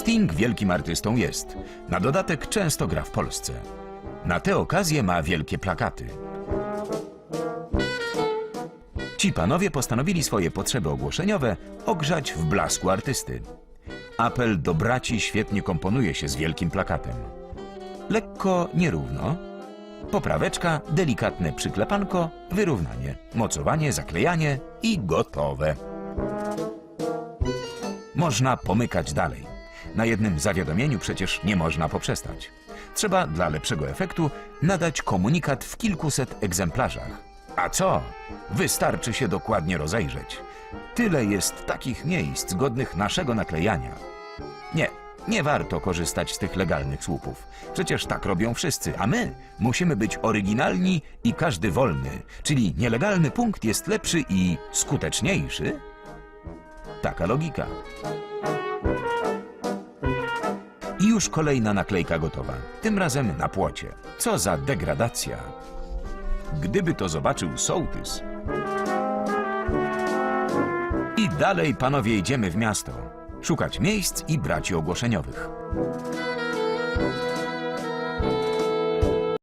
Sting wielkim artystą jest. Na dodatek często gra w Polsce. Na tę okazję ma wielkie plakaty. Ci panowie postanowili swoje potrzeby ogłoszeniowe ogrzać w blasku artysty. Apel do braci świetnie komponuje się z wielkim plakatem. Lekko nierówno. Popraweczka, delikatne przyklepanko, wyrównanie, mocowanie, zaklejanie i gotowe. Można pomykać dalej. Na jednym zawiadomieniu przecież nie można poprzestać. Trzeba dla lepszego efektu nadać komunikat w kilkuset egzemplarzach. A co? Wystarczy się dokładnie rozejrzeć. Tyle jest takich miejsc godnych naszego naklejania. Nie, nie warto korzystać z tych legalnych słupów. Przecież tak robią wszyscy, a my musimy być oryginalni i każdy wolny, czyli nielegalny punkt jest lepszy i skuteczniejszy? Taka logika. I już kolejna naklejka gotowa. Tym razem na płocie. Co za degradacja. Gdyby to zobaczył sołtys. I dalej, panowie, idziemy w miasto. Szukać miejsc i braci ogłoszeniowych.